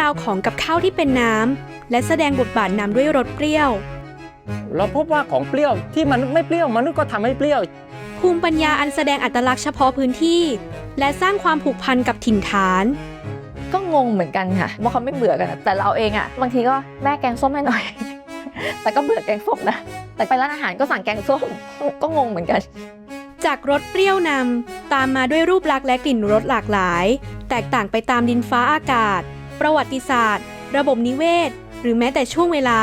ราวของกับข้าวที่เป็นน้ำ และแสดงบทบาทนำด้วยรสเปรี้ยว เราพบว่าของเปรี้ยวที่มันไม่เปรี้ยวมนุษย์ก็ทำให้เปรี้ยว ภูมิปัญญาอันแสดงอัตลักษณ์เฉพาะพื้นที่ และสร้างความผูกพันกับถิ่นฐาน ก็งงเหมือนกันค่ะว่าเขาไม่เบื่อกันอะแต่เราเองอะบางทีก็แม่แกงส้มให้หน่อย แต่ก็เบื่อแกงส้มนะแต่ไปร้านอาหารก็สั่งแกงส้มก็งงเหมือนกัน จากรสเปรี้ยวนำตามมาด้วยรูปลักษณ์และกลิ่นรสหลากหลาย แตกต่างไปตามดินฟ้าอากาศ ประวัติศาสตร์ ระบบนิเวศ หรือแม้แต่ช่วงเวลา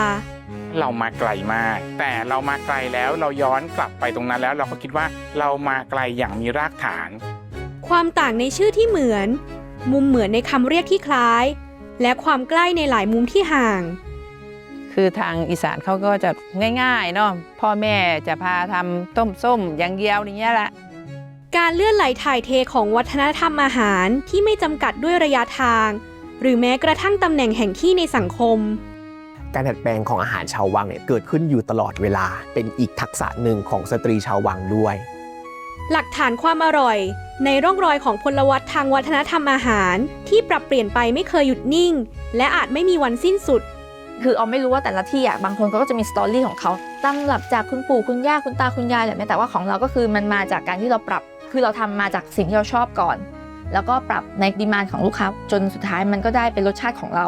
เรามาไกลมาก แต่เรามาไกลแล้วเราย้อนกลับไปตรงนั้นแล้วเราก็คิดว่าเรามาไกลอย่างมีรากฐาน ความต่างในชื่อที่เหมือน มุมเหมือนในคำเรียกที่คล้าย และความใกล้ในหลายมุมที่ห่าง คือทางอีสานเขาก็จะง่ายๆเนาะพ่อแม่จะพาทำต้มส้มอย่างเดียวอย่างเงี้ยแหละ การเลื่อนไหลถ่ายเทของวัฒนธรรมอาหารที่ไม่จำกัดด้วยระยะทาง หรือแม้กระทั่งตำแหน่งแห่งที่ในสังคม การดัดแปลงของอาหารชาววังเนี่ยเกิดขึ้นอยู่ตลอดเวลา เป็นอีกทักษะหนึ่งของสตรีชาววังด้วย หลักฐานความอร่อย ในร่องรอยของพลวัตทางวัฒนธรรมอาหาร ที่ปรับเปลี่ยนไปไม่เคยหยุดนิ่ง และอาจไม่มีวันสิ้นสุด คือเอาไม่รู้ว่าแต่ละที่อะบางคนเขาก็จะมีสตอรี่ของเขาตำรับจากคุณปู่คุณย่าคุณตาคุณยายแหละแต่ว่าของเราก็คือมันมาจากการที่เราปรับ คือเราทำมาจากสิ่งที่เราชอบก่อน แล้วก็ปรับในดีมานของลูกค้า จนสุดท้ายมันก็ได้เป็นรสชาติของเรา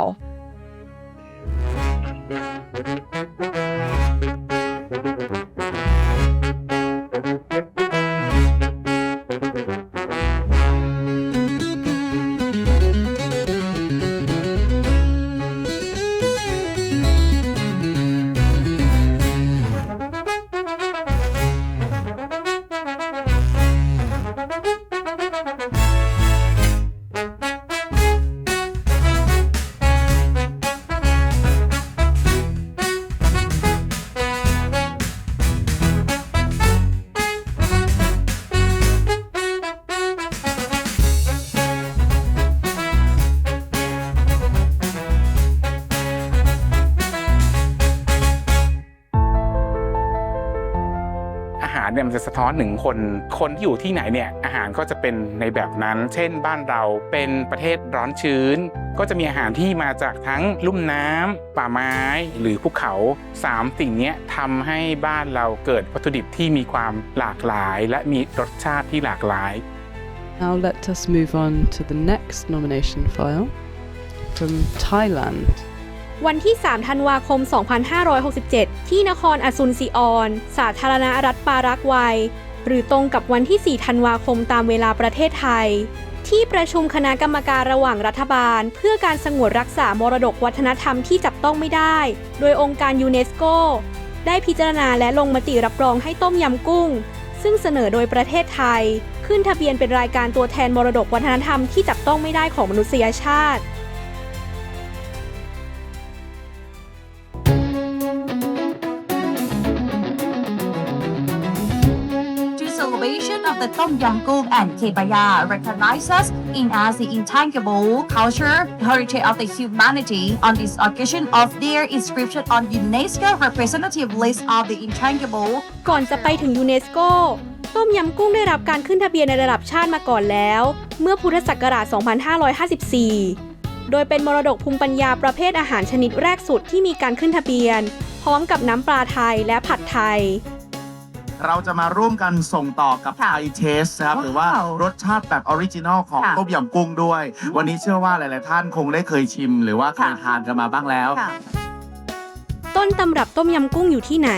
ารเนี่ยมันจะสะท้อนหนึ่งคน คนที่อยู่ที่ไหนเนี่ยอาหารก็จะเป็นในแบบนั้น เช่น บ้านเราเป็นประเทศร้อนชื้น ก็จะมีอาหารที่มาจากทั้งลุ่มน้ำป่าไม้หรือภูเขาสามสิ่งนี้ทำให้บ้านเราเกิดวัตถุดิบที่มีความหลากหลาย และมีรสชาติที่หลากหลาย Now let us move on to the next nomination file from Thailand. วันที่ 3 ธันวาคม 2567 ที่นครอซุนซิออน สาธารณรัฐปารากวัย หรือตรงกับวันที่ 4 ธันวาคมตามเวลาประเทศไทย ที่ประชุมคณะกรรมการระหว่างรัฐบาล เพื่อการสงวนรักษามรดกวัฒนธรรมที่จับต้องไม่ได้ โดยองค์การยูเนสโก ได้พิจารณาและลงมติรับรองให้ต้มยำกุ้ง ซึ่งเสนอโดยประเทศไทย ขึ้นทะเบียนเป็นรายการตัวแทนมรดกวัฒนธรรมที่จับต้องไม่ได้ของมนุษยชาติ the Tom Yam Goong and Kebaya recognizes in as the intangible culture heritage of the humanity. On this occasion of their inscription on UNESCO representative list of the intangible ก่อนจะไปถึงยูเนสโกต้มยำกุ้งได้รับการขึ้นทะเบียนในระดับชาติมาก่อนแล้ว เมื่อพุทธศักราช 2554 โดยเป็นมรดกภูมิปัญญาประเภทอาหารชนิดแรกสุดที่มีการขึ้นทะเบียน พร้อมกับน้ำปลาไทยและผัดไทย เราจะมาร่วมกันส่งต่อกับไทค่ะยเทสนะครับว้าวหรือว่ารสชาติแบบออริจินอลของค่ะต้มยำกุ้งด้วย วันนี้เชื่อว่าหลาย ๆ ท่านคงได้เคยชิม หรือว่าเคยค่ะ ทานกันมาบ้างแล้ว ค่ะ ต้นตำรับต้มยำกุ้งอยู่ที่ไหน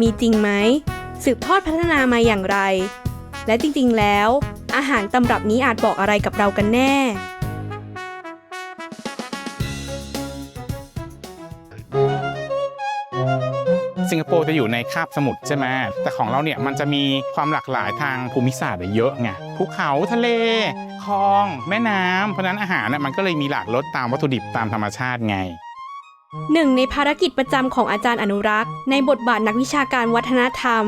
มีจริงไหม สืบทอดพัฒนามาอย่างไร และจริงๆแล้ว อาหารตำรับนี้อาจบอกอะไรกับเรากันแน่ โปร์จะอยู่ในคาบสมุทรใช่ไหมแต่ของเราเนี่ยมันจะมีความหลากหลายทางภูมิศาสตร์เยอะไงภูเขาทะเลคลอง แม่น้ำเพราะนั้นอาหารน่ยมันก็เลยมีหลากรสตามวัตถุดิบตามธรรมชาติไงหนึ่งในภารกิจประจำของอาจารย์อนุรักษ์ ในบทบาทนักวิชาการวัฒนธรรม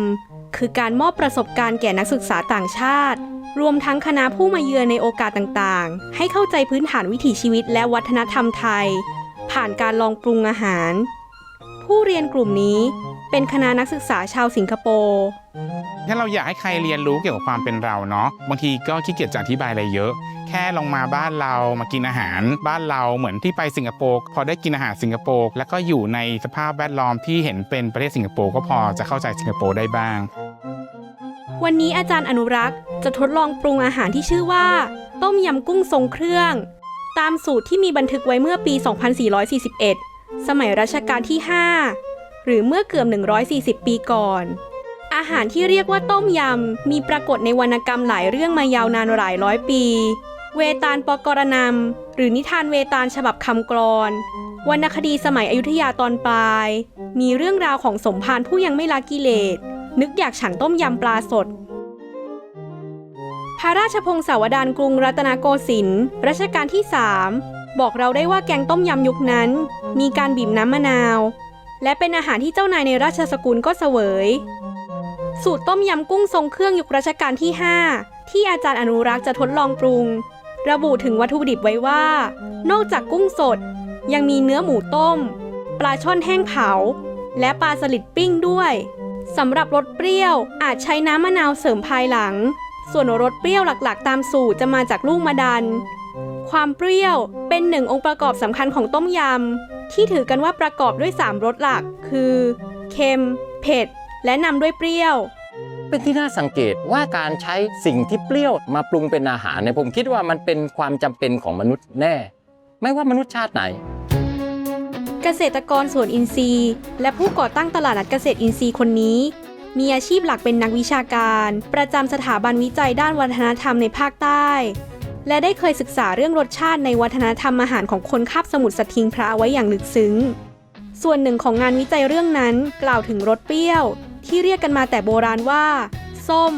คือการมอบประสบการณ์แก่นักศึกษาต่างชาติ รวมทั้งคณะผู้มาเยือนในโอกาสต่างๆ ให้เข้าใจพื้นฐานวิถีชีวิตและวัฒนธรรมไทย ผ่านการลองปรุงอาหาร ผู้เรียนกลุ่มนี้ เป็นคณะนักศึกษาชาวสิงคโปร์ถ้าเราอยากให้ใครเรียนรู้เกี่ยวกับความเป็นเราเนาะบางทีก็ขี้เกียจจะอธิบายอะไรเยอะ แค่ลงมาบ้านเรามากินอาหาร บ้านเราเหมือนที่ไปสิงคโปร์พอได้กินอาหารสิงคโปร์แล้วก็อยู่ในสภาพแวดล้อมที่เห็นเป็นประเทศสิงคโปร์ก็พอจะเข้าใจสิงคโปร์ได้บ้าง วันนี้อาจารย์อนุรักษ์จะทดลองปรุงอาหารที่ชื่อว่า ต้มยำกุ้งทรงเครื่อง ตามสูตรที่มีบันทึกไว้เมื่อปี 2441 สมัยรัชกาลที่ 5 หรือเมื่อเกือบ 140 ปีก่อน อาหารที่เรียกว่าต้มยำ มีปรากฏในวรรณกรรมหลายเรื่องมายาวนานหลายร้อยปี เวตาลปกรณำหรือนิทานเวตาลฉบับคำกรอนวรรณคดีสมัยอยุธยาตอนปลาย มีเรื่องราวของสมภารผู้ยังไม่ละกิเลส นึกอยากฉันต้มยำปลาสด พระราชพงศาวดารกรุงรัตนโกสินทร์รัชกาลที่ 3 บอกเราได้ว่าแกงต้มยำยุคนั้น มีการบีบน้ำมะนาว และเป็นอาหารที่เจ้านายในราชสกุลก็เสวย สูตรต้มยำกุ้งทรงเครื่องยุครัชกาลที่ 5 ที่อาจารย์อนุรักษ์จะทดลองปรุง ระบุถึงวัตถุดิบไว้ว่า นอกจากกุ้งสด ยังมีเนื้อหมูต้ม ปลาช่อนแห้งเผา และปลาสลิดปิ้งด้วยสำหรับรสเปรี้ยวอาจใช้น้ำมะนาวเสริมภายหลัง ส่วนรสเปรี้ยวหลักๆ ตามสูตรจะมาจากลูกมะดัน ความเปรี้ยวเป็นหนึ่งองค์ประกอบสำคัญของต้มยำ ที่ถือกันว่าประกอบด้วย 3รสหลัก คือเค็ม เผ็ด และนำด้วยเปรี้ยว เป็นที่น่าสังเกตว่าการใช้สิ่งที่เปรี้ยวมาปรุงเป็นอาหารเนี่ยผมคิดว่ามันเป็นความจำเป็นของมนุษย์แน่ ไม่ว่ามนุษย์ชาติไหน เกษตรกรสวนอินทรีย์ และผู้ก่อตั้งตลาดนัดเกษตรอินทรีย์คนนี้มีอาชีพหลักเป็นนักวิชาการ ประจำสถาบันวิจัยด้านวัฒนธรรมในภาคใต้ และได้เคยศึกษาเรื่องรสชาติในวัฒนธรรมอาหารของคนคาบสมุทรสทิงพระไว้อย่างลึกซึ้ง ส่วนหนึ่งของงานวิจัยเรื่องนั้นกล่าวถึงรสเปรี้ยว ที่เรียกกันมาแต่โบราณว่า ส้ม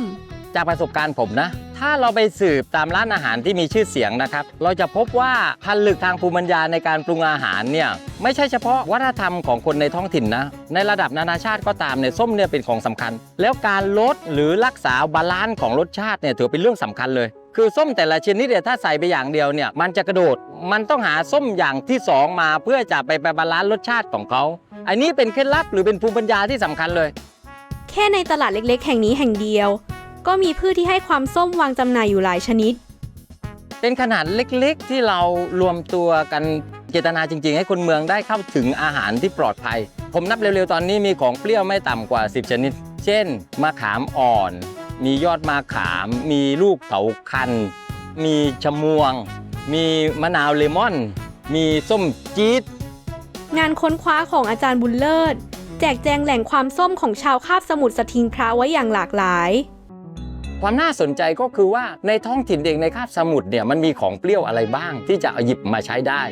จากประสบการณ์ผมนะ ถ้าเราไปสืบตามร้านอาหารที่มีชื่อเสียงนะครับ เราจะพบว่าพันลึกทางภูมิปัญญาในการปรุงอาหารเนี่ยไม่ใช่เฉพาะวัฒนธรรมของคนในท้องถิ่นนะ ในระดับนานาชาติก็ตามเนี่ยส้มเนี่ยเป็นของสำคัญ แล้วการลดหรือรักษาบาลานซ์ของรสชาติเนี่ยถือเป็นเรื่องสำคัญเลย คือส้มแต่ละชนิดเนี่ยถ้าใส่ไปอย่างเดียวเนี่ยมันจะกระโดด มันต้องหาส้มอย่างที่สองมาเพื่อจะไปไปบาลานซ์รสชาติของเขา อันนี้เป็นเคล็ดลับหรือเป็นภูมิปัญญาที่สำคัญเลย แค่ในตลาดเล็กๆ แห่งนี้แห่งเดียว ก็มีพืชที่ให้ความส้มวางจำหน่ายอยู่หลายชนิด เป็นขนาดเล็กๆ ที่เรารวมตัวกันเจตนาจริง ๆ ให้คนเมืองได้เข้าถึงอาหารที่ปลอดภัย ผมนับเร็วๆ ตอนนี้มีของเปรี้ยวไม่ต่ำกว่า 10 ชนิด เช่น มะขามอ่อน มียอดมะขาม มีลูกเถาคัน มีชะมวง มีมะนาวเลมอน มีส้มจี๊ดงานค้นคว้าของอาจารย์บุญเลิศ แจกแจงแหล่งความส้มของชาวคาบสมุทรสทิงพระไว้อย่างหลากหลาย ความน่าสนใจก็คือว่าในท้องถิ่นเองในคาบสมุทรเนี่ยมันมีของเปรี้ยวอะไรบ้าง ที่จะเอาหยิบมาใช้ได้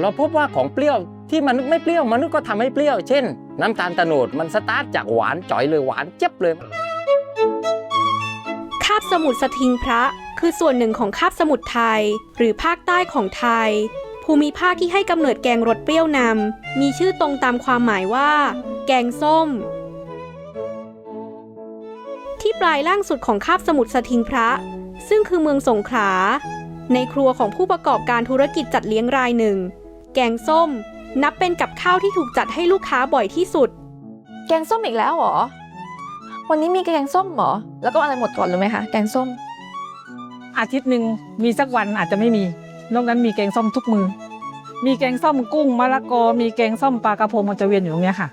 เราพบว่าของเปรี้ยวที่มนุษย์ไม่เปรี้ยวมนุษย์ก็ทำให้เปรี้ยว เช่น น้ำตาลตะโนดมันสตาร์ทจากหวานจ่อยเลยหวานเจ็บเลย คาบสมุทรสทิงพระ คือส่วนหนึ่งของคาบสมุทรไทย หรือภาคใต้ของไทย ภูมิภาคที่ให้กำเนิดแกงรสเปรี้ยวนำมีชื่อตรงตามความหมายว่า แกงส้ม ที่ปลายล่างสุดของคาบสมุทรสทิงพระ ซึ่งคือเมืองสงขลาในครัวของผู้ประกอบการธุรกิจจัดเลี้ยงรายหนึ่ง แกงส้ม นับเป็นกับข้าวที่ถูกจัดให้ลูกค้าบ่อยที่สุด แกงส้มอีกแล้วเหรอ วันนี้มีแกงส้มเหรอแล้วก็อะไรหมดก่อนรู้ไหมคะ แกงส้ม อาทิตย์หนึ่งมีสักวันอาจจะไม่มี นอกนั้นมีแกงส้มทุกมือ มีแกงส้มกุ้งมะละกอ มีแกงส้มปลากระพงมันจะเวียนอยู่ตรงเนี้ยค่ะ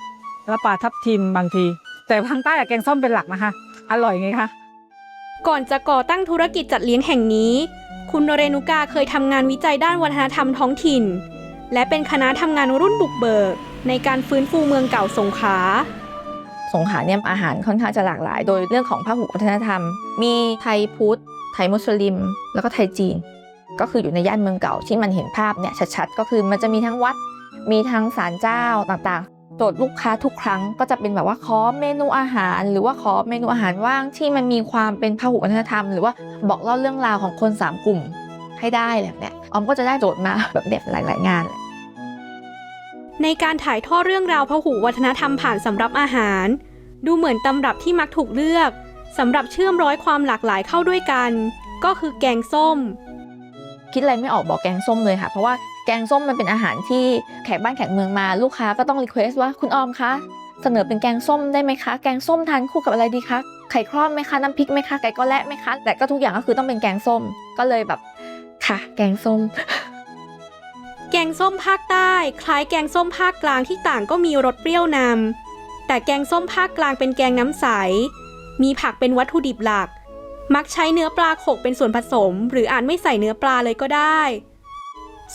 แล้วปลาทับทิมบางที แต่ทางใต้อะแกงส้มเป็นหลักนะคะ อร่อยไงคะ ก่อนจะก่อตั้งธุรกิจจัดเลี้ยงแห่งนี้ คุณเรนุกาเคยทำงานวิจัยด้านวัฒนธรรมท้องถิ่น และเป็นคณะทำงานรุ่นบุกเบิก ในการฟื้นฟูเมืองเก่าสงขลา สงขลาเนี่ยอาหารค่อนข้างจะหลากหลาย โดยเรื่องของพหุวัฒนธรรม มีไทยพุทธ ไทยมุสลิม แล้วก็ไทยจีน ก็คืออยู่ในย่านเมืองเก่าที่มันเห็นภาพเนี่ยชัดๆ ก็คือมันจะมีทั้งวัด มีทั้งศาลเจ้าต่างๆ โจทย์ลูกค้าทุกครั้งก็จะเป็นแบบว่าขอเมนูอาหาร หรือว่าขอเมนูอาหารว่างที่มันมีความเป็นพหุวัฒนธรรม หรือว่าบอกเล่าเรื่องราวของคนสามกลุ่มให้ได้แบบเนี้ยออมก็จะได้โจทย์มาแบบเนี้ยหลาย ๆ งานเลย ในการถ่ายทอดเรื่องราวพหุวัฒนธรรมผ่านสำรับอาหาร ดูเหมือนตำรับที่มักถูกเลือกสำหรับเชื่อมร้อยความหลากหลายเข้าด้วยกัน ก็คือแกงส้ม คิดอะไรไม่ออกบอกแกงส้มเลยค่ะ เพราะว่าแกงส้มมันเป็นอาหารที่แขกบ้านแขกเมืองมาลูกค้าก็ต้องรีเควสว่าคุณออมคะเสนอเป็นแกงส้มได้ไหมคะ แกงส้มทานคู่กับอะไรดีคะไข่ครอบไหมคะน้ำพริกไหมคะไก่ก็และไหมคะแต่ก็ทุกอย่างก็คือต้องเป็นแกงส้มก็เลยแบบค่ะ แกงส้ม แกงส้มภาคใต้ คล้ายแกงส้มภาคกลางที่ต่างก็มีรสเปรี้ยวนำแต่แกงส้มภาคกลางเป็นแกงน้ำใส มีผักเป็นวัตถุดิบหลัก มักใช้เนื้อปลาโขกเป็นส่วนผสม หรืออาจไม่ใส่เนื้อปลาเลยก็ได้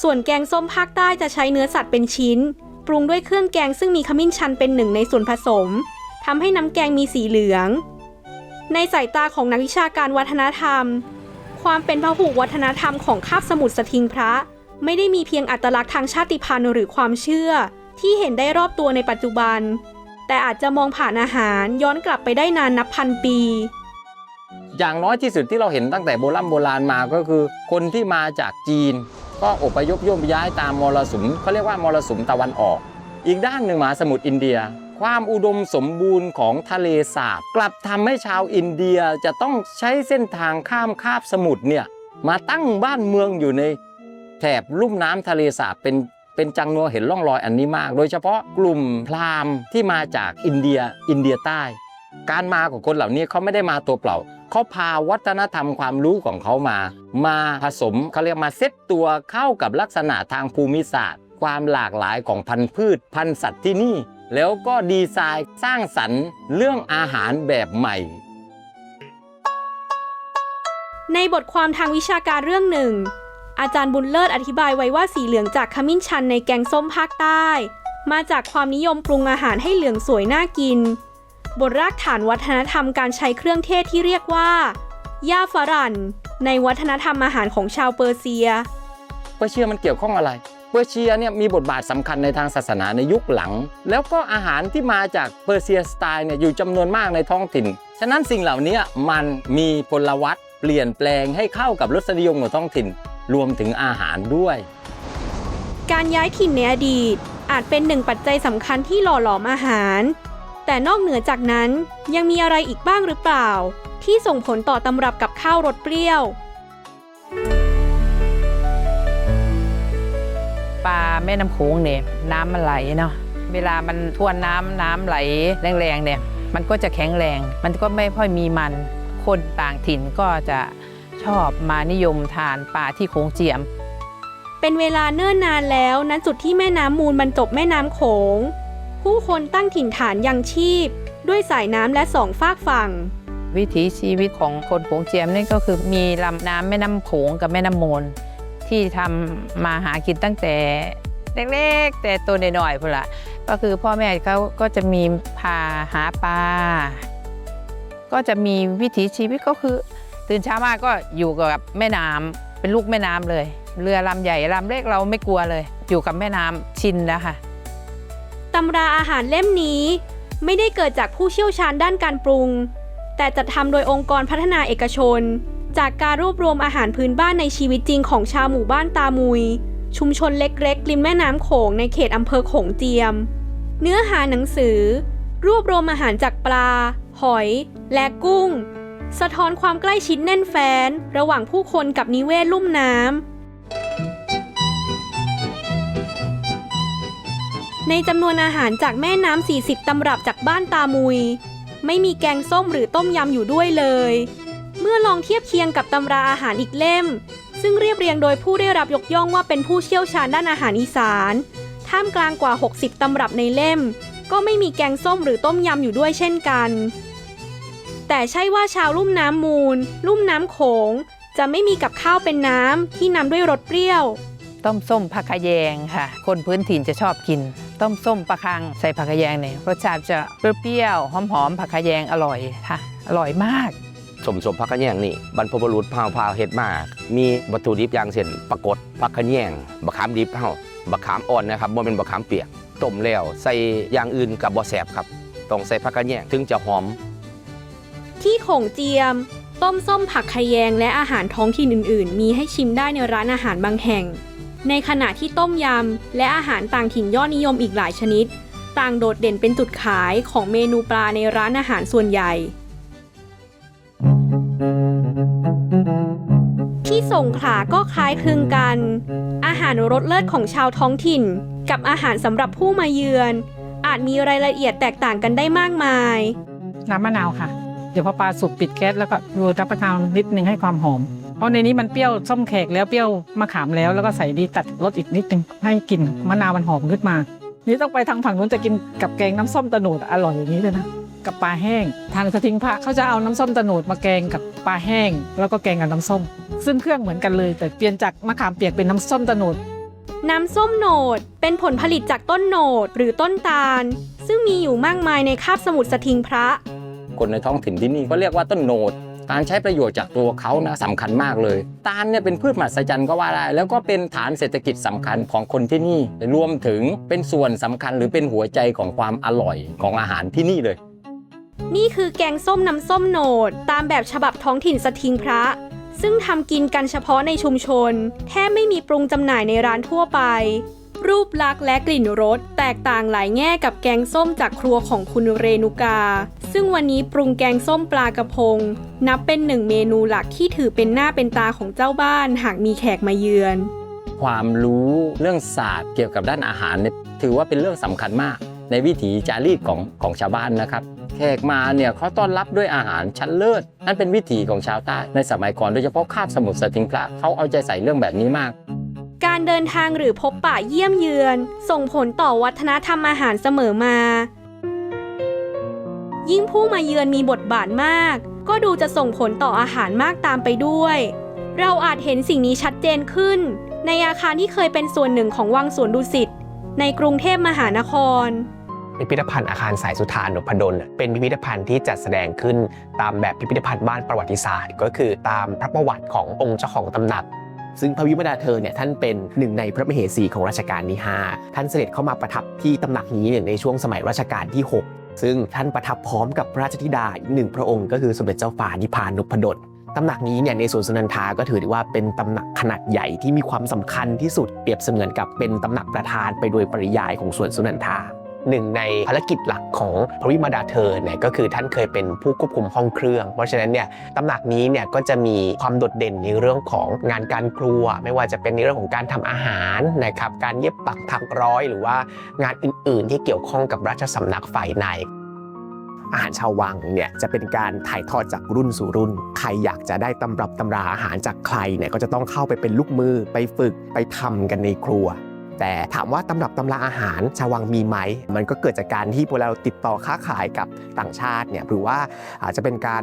ส่วนแกงส้มภาคใต้จะใช้เนื้อสัตว์เป็นชิ้น ปรุงด้วยเครื่องแกงซึ่งมีขมิ้นชันเป็นหนึ่งในส่วนผสมทำให้น้ำแกงมีสีเหลือง ในสายตาของนักวิชาการวัฒนธรรม ความเป็นพหุวัฒนธรรมของคาบสมุทรสทิงพระ ไม่ได้มีเพียงอัตลักษณ์ทางชาติพันธุ์หรือความเชื่อ ที่เห็นได้รอบตัวในปัจจุบัน แต่อาจจะมองผ่านอาหารย้อนกลับไปได้นานนับพันปี อย่างน้อยที่สุดที่เราเห็นตั้งแต่โบราณโบราณมาก็คือ คนที่มาจากจีน ก็อพยพโยมย้ายตามมรสุมเขาเรียกว่ามรสุมตะวันออก อีกด้านหนึ่งมหาสมุทรอินเดียความอุดมสมบูรณ์ของทะเลสาบ กลับทำให้ชาวอินเดียจะต้องใช้เส้นทางข้ามคาบสมุทรเนี่ยมาตั้งบ้านเมืองอยู่ใน แถบลุ่มน้ำทะเลสาบเป็นเป็นจังนัวเห็นร่องรอยอันนี้มาก โดยเฉพาะกลุ่มพราหมณ์ที่มาจากอินเดียอินเดียใต้ การมาของคนเหล่านี้เขาไม่ได้มาตัวเปล่าเขาพาวัฒนธรรมความรู้ของเขามา มาผสมเขาเรียกมาเซตตัวเข้ากับลักษณะทางภูมิศาสตร์ ความหลากหลายของพันธุ์พืช พันธุ์สัตว์ที่นี่ แล้วก็ดีไซน์สร้างสรรค์เรื่องอาหารแบบใหม่ในบทความทางวิชาการเรื่องหนึ่ง อาจารย์บุญเลิศอธิบายไว้ว่าสีเหลืองจากขมิ้นชันในแกงส้มภาคใต้ มาจากความนิยมปรุงอาหารให้เหลืองสวยน่ากินบนรากฐานวัฒนธรรมการใช้เครื่องเทศที่เรียกว่าย่าฝรั่นในวัฒนธรรมอาหารของชาวเปอร์เซีย เปอร์เซียมันเกี่ยวข้องอะไร เปอร์เซียเนี่ยมีบทบาทสำคัญในทางศาสนาในยุคหลัง แล้วก็อาหารที่มาจากเปอร์เซียสไตล์เนี่ยอยู่จำนวนมากในท้องถิ่น ฉะนั้นสิ่งเหล่านี้มันมีพลวัตเปลี่ยนแปลงให้เข้ากับรสนิยมของท้องถิ่น รวมถึงอาหารด้วย การย้ายถิ่นในอดีต อาจเป็นหนึ่งปัจจัยสำคัญที่หล่อหลอมอาหาร แต่นอกเหนือจากนั้นยังมีอะไรอีกบ้างหรือเปล่า ที่ส่งผลต่อตำรับกับข้าวรสเปรี้ยวปลาแม่น้ำโขงเนี่ยน้ำมันไหลเนาะเวลามันทวนน้ำน้ำไหลแรงๆเนี่ยมันก็จะแข็งแรง มันก็ไม่ค่อยมีมัน คนต่างถิ่นก็จะ ชอบมานิยมทานปลาที่โขงเจียม เป็นเวลาเนิ่นนานแล้วณจุดที่แม่น้ำมูลบรรจบแม่น้ำโขง ผู้คนตั้งถิ่นฐานยังชีพ ด้วยสายน้ำและสองฝากฝั่ง วิถีชีวิตของคนโขงเจียมนี่ก็คือมีลำน้ำแม่น้ำโขงกับแม่น้ำมูล ที่ทำมาหากินตั้งแต่เล็กๆ แต่ตัวน้อยๆพุ่นละก็คือพ่อแม่เขาก็จะมีพาหาปลาก็จะมีวิถีชีวิตก็คือ ตื่นเช้ามาก็อยู่กับแม่น้ำเป็นลูกแม่น้ำเลย เรือลำใหญ่ลำเล็กเราไม่กลัวเลย อยู่กับแม่น้ำชินแล้วค่ะตำราอาหารเล่มนี้ ไม่ได้เกิดจากผู้เชี่ยวชาญด้านการปรุง แต่จัดทำโดยองค์กรพัฒนาเอกชน จากการรวบรวมอาหารพื้นบ้านในชีวิตจริงของชาวหมู่บ้านตามุย ชุมชนเล็กๆริมแม่น้ำโขงในเขตอำเภอโขงเจียม เนื้อหาหนังสือ รวบรวมอาหารจากปลา หอย และกุ้ง สะท้อนความใกล้ชิดแน่นแฟ้นระหว่างผู้คนกับนิเวศลุ่มน้ำในจำนวนอาหารจากแม่น้ำ 40 ตำรับจากบ้านตามุย ไม่มีแกงส้มหรือต้มยำอยู่ด้วยเลย เมื่อลองเทียบเคียงกับตำราอาหารอีกเล่ม ซึ่งเรียบเรียงโดยผู้ได้รับยกย่องว่าเป็นผู้เชี่ยวชาญด้านอาหารอีสาน ท่ามกลางกว่า 60 ตำรับในเล่ม ก็ไม่มีแกงส้มหรือต้มยำอยู่ด้วยเช่นกัน แต่ใช่ว่าชาวลุ่มน้ำมูล ลุ่มน้ำโขง จะไม่มีกับข้าวเป็นน้ำที่นำด้วยรสเปรี้ยว ต้มส้มผักขะแยงค่ะ คนพื้นถิ่นจะชอบกิน ต้มส้มปลาคังใส่ผักขะแยงเนี่ยรสชาติจะเปรี้ยวๆหอมๆผักขะแยงอร่อยค่ะ อร่อยมากสมสมพักขะแยงนี่บรรพบุรุษพาวพาวเฮ็ดมามีวัตถุดิบอย่างเช่นปรากฏพักขะแยงบะขามดิบเฮาบะขามอ่อนนะครับบ่เป็นบะขามเปียกต้มแล้วใส่อย่างอื่นกับบ่แซ่บครับต้องใส่พักขะแยงถึงจะหอม ที่ขงเจียม ต้มส้มผักขยงและอาหารท้องถิ่นอื่น ๆ มีให้ชิมได้ในร้านอาหารบางแห่ง ในขณะที่ต้มยำ และอาหารต่างถิ่นยอดนิยมอีกหลายชนิด ต่างโดดเด่นเป็นจุดขายของเมนูปลาในร้านอาหารส่วนใหญ่ ที่สงขลาก็คล้ายคลึงกัน อาหารรสเลิศของชาวท้องถิ่น กับอาหารสำหรับผู้มาเยือน อาจมีรายละเอียดแตกต่างกันได้มากมาย น้ำมะนาวค่ะ ดี๋ยวพอปลาสุกปิดแก๊สแล้วก็โรยรับประทานนิดนึงให้ความหอม เพราะในนี้มันเปรี้ยวส้มแขกแล้วเปรี้ยวมะขามแล้วแล้วก็ใส่ดีตัดรสอีกนิดนึงให้กลิ่นมะนาวมันหอมขึ้นมา นี่ต้องไปทางฝั่งนู้นจะกินกับแกงน้ำส้มตะโหนดอร่อยอย่างนี้เลยนะกับปลาแห้ง ทางสทิงพระเขาจะเอาน้ำส้มตะโหนดมาแกงกับปลาแห้ง แล้วก็แกงกับน้ำส้ม ซึ่งเครื่องเหมือนกันเลย แต่เปลี่ยนจากมะขามเปียกเป็นน้ำส้มตะโหนดน้ำส้มโหนดเป็นผลผลิตจากต้นโหนดหรือต้นตาล ซึ่งมีอยู่มากมายในคาบสมุทรสทิงพระ คนในท้องถิ่นที่นี่ก็เรียกว่าต้นโหนดการใช้ประโยชน์จากตัวเขานะสำคัญมากเลย ตาลเนี่ยเป็นพืชมหัศจรรย์ก็ว่าได้ แล้วก็เป็นฐานเศรษฐกิจสำคัญของคนที่นี่ รวมถึงเป็นส่วนสำคัญหรือเป็นหัวใจของความอร่อยของอาหารที่นี่เลย นี่คือแกงส้มน้ำส้มโหนด ตามแบบฉบับท้องถิ่นสทิงพระ ซึ่งทำกินกันเฉพาะในชุมชน แทบไม่มีปรุงจำหน่ายในร้านทั่วไป รูปลักษณ์และกลิ่นรสแตกต่างหลายแง่กับแกงส้มจากครัวของคุณเรนุกา ซึ่งวันนี้ปรุงแกงส้มปลากระพง นับเป็นหนึ่งเมนูหลักที่ถือเป็นหน้าเป็นตาของเจ้าบ้านหากมีแขกมาเยือน ความรู้เรื่องศาสตร์เกี่ยวกับด้านอาหารเนี่ยถือว่าเป็นเรื่องสำคัญมาก ในวิถีจารีตของของชาวบ้านนะครับแขกมาเนี่ยเขาต้อนรับด้วยอาหารชั้นเลิศนั่นเป็นวิถีของชาวใต้ในสมัยก่อนโดยเฉพาะคาบสมุทรสทิงพระเขาเอาใจใส่เรื่องแบบนี้มาก การเดินทางหรือพบปะเยี่ยมเยือน ส่งผลต่อวัฒนธรรมอาหารเสมอมา ยิ่งผู้มาเยือนมีบทบาทมาก ก็ดูจะส่งผลต่ออาหารมากตามไปด้วย เราอาจเห็นสิ่งนี้ชัดเจนขึ้น ในอาคารที่เคยเป็นส่วนหนึ่งของวังสวนดุสิตในกรุงเทพมหานครพิพิธภัณฑ์อาคารสายสุธานพดล เป็นพิพิธภัณฑ์ที่จัดแสดงขึ้นตามแบบพิพิธภัณฑ์บ้านประวัติศาสตร์ ก็คือตามพระประวัติขององค์เจ้าของตำหนัก ซึ่งพระวิมดาเธอเนี่ยท่านเป็นหนึ่งในพระมเหสีของรัชกาลที่ 5 ท่านเสด็จเข้ามาประทับที่ตำหนักนี้เนี่ยในช่วงสมัยรัชกาลที่ 6 ซึ่งท่านประทับพร้อมกับพระราชธิดาอีกหนึ่งพระองค์ก็คือสมเด็จเจ้าฟ้านิพานพดลตำหนักนี้เนี่ยในสวนสุนันทาก็ถือได้ว่าเป็นตำหนักขนาดใหญ่ที่มีความสำคัญที่สุดเปรียบเสมือนกับเป็นตำหนักประธานไปโดยปริยายของสวนสุนันทา หนึ่งในภารกิจหลักของพระวิมาดาเธอเนี่ยก็คือท่านเคยเป็นผู้ควบคุมห้องเครื่อง เพราะฉะนั้นเนี่ยตำหนักนี้เนี่ยก็จะมีความโดดเด่นในเรื่องของงานการครัว ไม่ว่าจะเป็นในเรื่องของการทำอาหารนะครับการเย็บปักถักร้อย หรือว่างานอื่น ๆ ที่เกี่ยวข้องกับราชสำนักฝ่ายในอาหารชาววังเนี่ยจะเป็นการถ่ายทอดจากรุ่นสู่รุ่น ใครอยากจะได้ตำรับตำราอาหารจากใครเนี่ยก็จะต้องเข้าไปเป็นลูกมือไปฝึกไปทำกันในครัว แต่ถามว่าตำรับตำราอาหารชาววังมีไหม มันก็เกิดจากการที่พวกเราติดต่อค้าขายกับต่างชาติเนี่ยหรือว่าอาจจะเป็นการ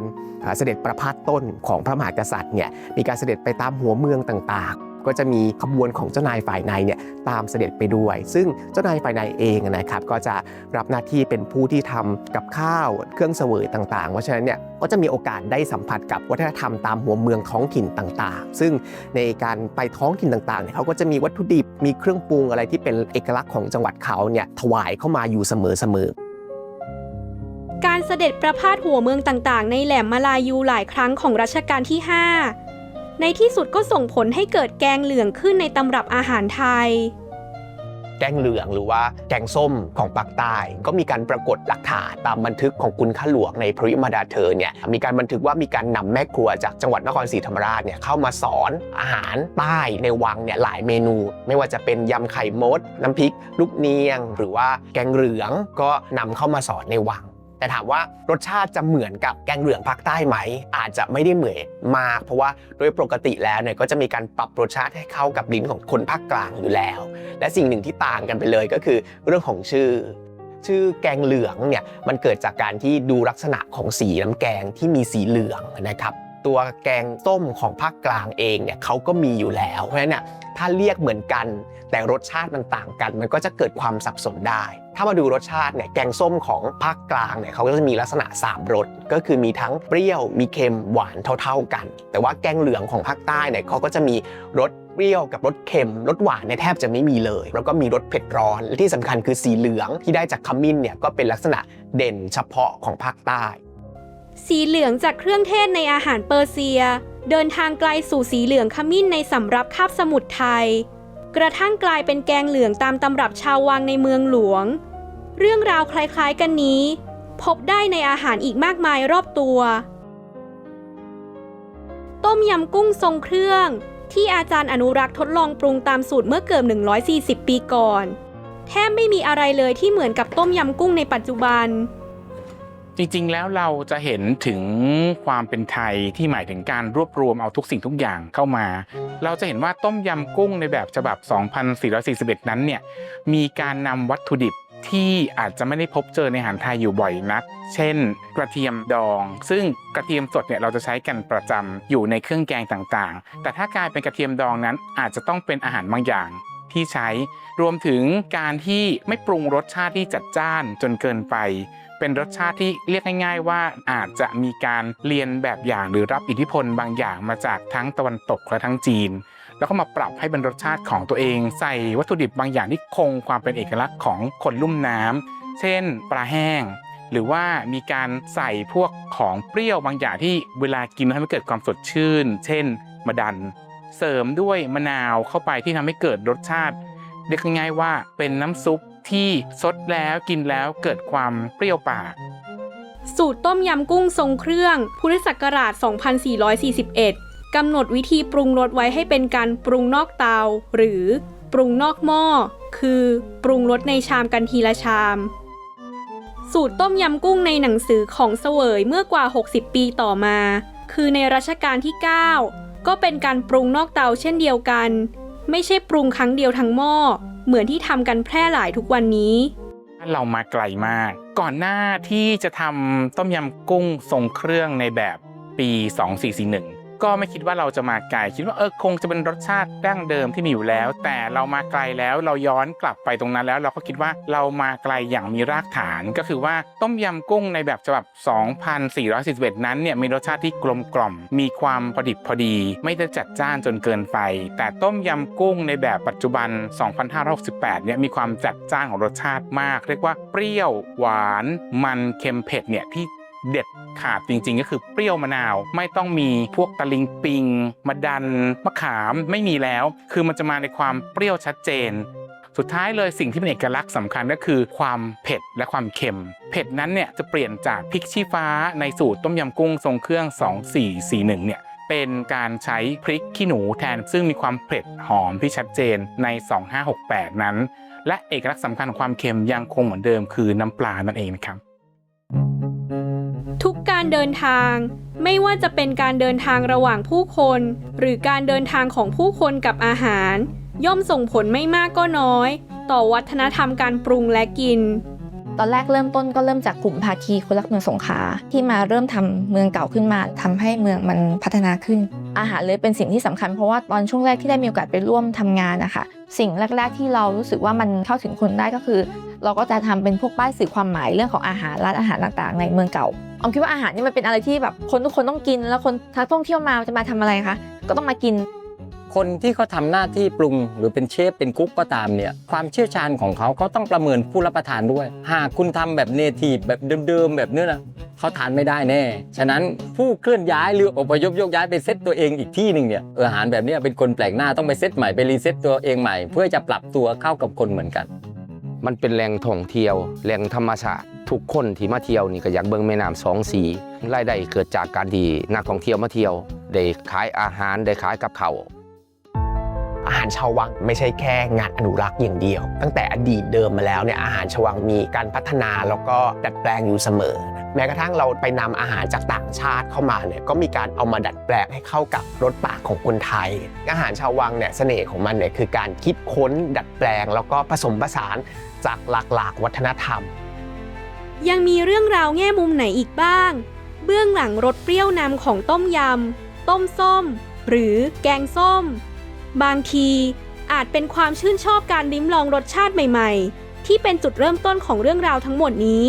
เสด็จประพาสต้นของพระมหากษัตริย์เนี่ยมีการเสด็จไปตามหัวเมืองต่าง ก็จะมีขบวนของเจ้านายฝ่ายในเนี่ยตามเสด็จไปด้วย ซึ่งเจ้านายฝ่ายในเองนะครับก็จะรับหน้าที่เป็นผู้ที่ทำกับข้าวเครื่องเสวยต่างๆ เพราะฉะนั้นเนี่ยก็จะมีโอกาสได้สัมผัสกับวัฒนธรรมตามหัวเมืองท้องถิ่นต่างๆ ซึ่งในการไปท้องถิ่นต่างๆเนี่ยเขาก็จะมีวัตถุดิบมีเครื่องปรุงอะไรที่เป็นเอกลักษณ์ของจังหวัดเขาเนี่ยถวายเข้ามาอยู่เสมอๆการเสด็จประพาสหัวเมืองต่างๆ ในแหลมมาลายูหลายครั้งของรัชกาลที่ 5 ในที่สุดก็ส่งผลให้เกิดแกงเหลืองขึ้นในตำรับอาหารไทย แกงเหลืองหรือว่าแกงส้มของภาคใต้ก็มีการปรากฏหลักฐานตามบันทึกของคุณข้าหลวงในพระวิมาดาเธอเนี่ยมีการบันทึกว่ามีการนำแม่ครัวจากจังหวัดนครศรีธรรมราชเนี่ยเข้ามาสอนอาหารใต้ในวังเนี่ยหลายเมนู ไม่ว่าจะเป็นยำไข่มด น้ำพริก ลูกเนียง หรือว่าแกงเหลืองก็นำเข้ามาสอนในวัง แต่ถามว่ารสชาติจะเหมือนกับแกงเหลืองภาคใต้ไหม อาจจะไม่ได้เหมือนมาก เพราะว่าโดยปกติแล้วเนี่ยก็จะมีการปรับรสชาติให้เข้ากับลิ้นของคนภาคกลางอยู่แล้ว และสิ่งหนึ่งที่ต่างกันไปเลยก็คือเรื่องของชื่อชื่อแกงเหลืองเนี่ยมันเกิดจากการที่ดูลักษณะของสีน้ำแกงที่มีสีเหลืองนะครับตัวแกงส้มของภาคกลางเองเนี่ยเขาก็มีอยู่แล้วเพราะฉะนั้นเนี่ยถ้าเรียกเหมือนกัน แต่รสชาติมันต่างกัน มันก็จะเกิดความสับสนได้ ถ้ามาดูรสชาติเนี่ยแกงส้มของภาคกลางเนี่ยเขาก็จะมีลักษณะ 3รสก็คือมีทั้งเปรี้ยวมีเค็มหวานเท่า ๆกัน แต่ว่าแกงเหลืองของภาคใต้เนี่ยเขาก็จะมีรสเปรี้ยวกับรสเค็มรสหวานเนี่ยแทบจะไม่มีเลย แล้วก็มีรสเผ็ดร้อนและที่สำคัญคือสีเหลืองที่ได้จากขมิ้นเนี่ยก็เป็นลักษณะเด่นเฉพาะของภาคใต้ สีเหลืองจากเครื่องเทศในอาหารเปอร์เซีย เดินทางไกลสู่สีเหลืองขมิ้นในสำรับคาบสมุทรไทย กระทั่งกลายเป็นแกงเหลืองตามตำรับชาววังในเมืองหลวง เรื่องราวคล้ายๆกันนี้ พบได้ในอาหารอีกมากมายรอบตัว ต้มยำกุ้งทรงเครื่อง ที่อาจารย์อนุรักษ์ทดลองปรุงตามสูตรเมื่อเกือบ140 ปีก่อน แทบไม่มีอะไรเลยที่เหมือนกับต้มยำกุ้งในปัจจุบัน จริงๆ แล้วเราจะเห็นถึงความเป็นไทยที่หมายถึงการรวบรวมเอาทุกสิ่งทุกอย่างเข้ามา เราจะเห็นว่าต้มยำกุ้งในแบบฉบับ 2441 นั้นเนี่ยมีการนำวัตถุดิบที่อาจจะไม่ได้พบเจอในอาหารไทยอยู่บ่อยนัก เช่น กระเทียมดอง ซึ่งกระเทียมสดเนี่ยเราจะใช้กันประจำอยู่ในเครื่องแกงต่างๆ แต่ถ้ากลายเป็นกระเทียมดองนั้นอาจจะต้องเป็นอาหารบางอย่าง ที่ใช้ รวมถึงการที่ไม่ปรุงรสชาติที่จัดจ้านจนเกินไป เป็นรสชาติที่เรียกง่าย ๆ ว่าอาจจะมีการเรียนแบบอย่างหรือรับอิทธิพลบางอย่างมาจากทั้งตะวันตกและทั้งจีน แล้วก็มาปรับให้เป็นรสชาติของตัวเอง ใส่วัตถุดิบบางอย่างที่คงความเป็นเอกลักษณ์ของคนลุ่มน้ำเช่น ปลาแห้งหรือว่ามีการใส่พวกของเปรี้ยวบางอย่างที่เวลากินแล้วทำให้เกิดความสดชื่น เช่นมะดัน เสริมด้วยมะนาวเข้าไปที่ทำให้เกิดรสชาติเรียกง่ายๆว่าเป็นน้ำซุปที่ซดแล้วกินแล้วเกิดความเปรี้ยวปาก สูตรต้มยำกุ้งทรงเครื่องพุทธศักราช 2441 กำหนดวิธีปรุงรสไว้ให้เป็นการปรุงนอกเตา หรือปรุงนอกหม้อ คือปรุงรสในชามกันทีละชาม สูตรต้มยำกุ้งในหนังสือของเสวยเมื่อกว่า 60 ปีต่อมา คือในรัชกาลที่ 9 ก็เป็นการปรุงนอกเตาเช่นเดียวกัน ไม่ใช่ปรุงครั้งเดียวทั้งหม้อ เหมือนที่ทำกันแพร่หลายทุกวันนี้เรามาไกลมาก ก่อนหน้าที่จะทำต้มยำกุ้งทรงเครื่องในแบบปี 2441 ก็ไม่คิดว่าเราจะมาไกลคิดว่าเออคงจะเป็นรสชาติดั้งเดิมที่มีอยู่แล้ว แต่เรามาไกลแล้วเราย้อนกลับไปตรงนั้นแล้ว เราก็คิดว่าเรามาไกลอย่างมีรากฐานก็คือว่าต้มยำกุ้งในแบบฉบับ 2441 นั้นเนี่ยมีรสชาติที่กลมกล่อม มีความพอดิบพอดี ไม่ได้จัดจ้านจนเกินไป แต่ต้มยำกุ้งในแบบปัจจุบัน 2568 เนี่ยมีความจัดจ้านของรสชาติมาก เรียกว่าเปรี้ยวหวาน มันเค็มเผ็ดเนี่ยที่ เด็ดขาดจริง ๆ ก็คือเปรี้ยวมะนาว ไม่ต้องมีพวกตะลิงปิงมะดันมะขามไม่มีแล้ว คือมันจะมาในความเปรี้ยวชัดเจนสุดท้ายเลยสิ่งที่เป็นเอกลักษณ์สำคัญก็คือความเผ็ดและความเค็ม เผ็ดนั้นเนี่ยจะเปลี่ยนจากพริกชี้ฟ้าในสูตรต้มยำกุ้งทรงเครื่อง 2441 เนี่ยเป็นการใช้พริกขี้หนูแทน ซึ่งมีความเผ็ดหอมที่ชัดเจนใน 2568 นั้น และเอกลักษณ์สำคัญของความเค็มยังคงเหมือนเดิมคือน้ำปลานั่นเองนะครับ ทุกการเดินทาง ไม่ว่าจะเป็นการเดินทางระหว่างผู้คน หรือการเดินทางของผู้คนกับอาหาร ย่อมส่งผลไม่มากก็น้อย ต่อวัฒนธรรมการปรุงและกิน ตอนแรกเริ่มต้นก็เริ่มจากกลุ่มภาคีคนรักเมืองสงขลาที่มาเริ่มทำเมืองเก่าขึ้นมาทำให้เมืองมันพัฒนาขึ้น อาหารเลยเป็นสิ่งที่สำคัญเพราะว่าตอนช่วงแรกที่ได้มีโอกาสไปร่วมทำงานนะคะสิ่งแรก ๆ ที่เรารู้สึกว่ามันเข้าถึงคนได้ก็คือ เราก็จะทำเป็นพวกป้ายสื่อความหมายเรื่องของอาหารร้านอาหารต่างๆ ในเมืองเก่า อมคิดว่าอาหารนี่มันเป็นอะไรที่แบบคนทุกคนต้องกินแล้วคนทักท่องเที่ยวมาจะมาทำอะไรคะก็ต้องมากิน คนที่เขาทำหน้าที่ปรุงหรือเป็นเชฟเป็นกุ๊กก็ตามเนี่ยความเชี่ยวชาญของเขาเขาต้องประเมินผู้รับประทานด้วย หากคุณทำแบบเนทีฟแบบเดิมๆแบบเนี้ยนะเขาทานไม่ได้แน่ ฉะนั้นผู้เคลื่อนย้ายหรืออพยพยกย้ายไปเซตตัวเองอีกที่หนึ่งเนี่ยอาหารแบบนี้เป็นคนแปลกหน้าต้องไปเซตใหม่ไปรีเซตตัวเองใหม่ เพื่อจะปรับตัวเข้ากับคนเหมือนกัน มันเป็นแหล่งท่องเที่ยวแหล่งธรรมชาติทุกคนที่มาเที่ยวนี่ก็อยากเบิ่งแม่น้ำสองสีรายได้เกิดจากการที่นักท่องเที่ยวมาเที่ยว ได้ขายอาหารได้ขายกับเขาอาหารชาววังไม่ใช่แค่งานอนุรักษ์อย่างเดียว ตั้งแต่อดีตเดิมมาแล้วเนี่ยอาหารชาววังมีการพัฒนาแล้วก็ดัดแปลงอยู่เสมอ แม้กระทั่งเราไปนำอาหารจากต่างชาติเข้ามาเนี่ยก็มีการเอามาดัดแปลงให้เข้ากับรสปากของคนไทย อาหารชาววังเนี่ยเสน่ห์ของมันเนี่ยคือการคิดค้นดัดแปลง แล้วก็ผสมผสาน จากหลากหลากวัฒนธรรม ยังมีเรื่องราวแง่มุมไหนอีกบ้าง เบื้องหลังรสเปรี้ยวนำของต้มยำ ต้มส้ม หรือแกงส้ม บางทีอาจเป็นความชื่นชอบการลิ้มลองรสชาติใหม่ ๆ ที่เป็นจุดเริ่มต้นของเรื่องราวทั้งหมดนี้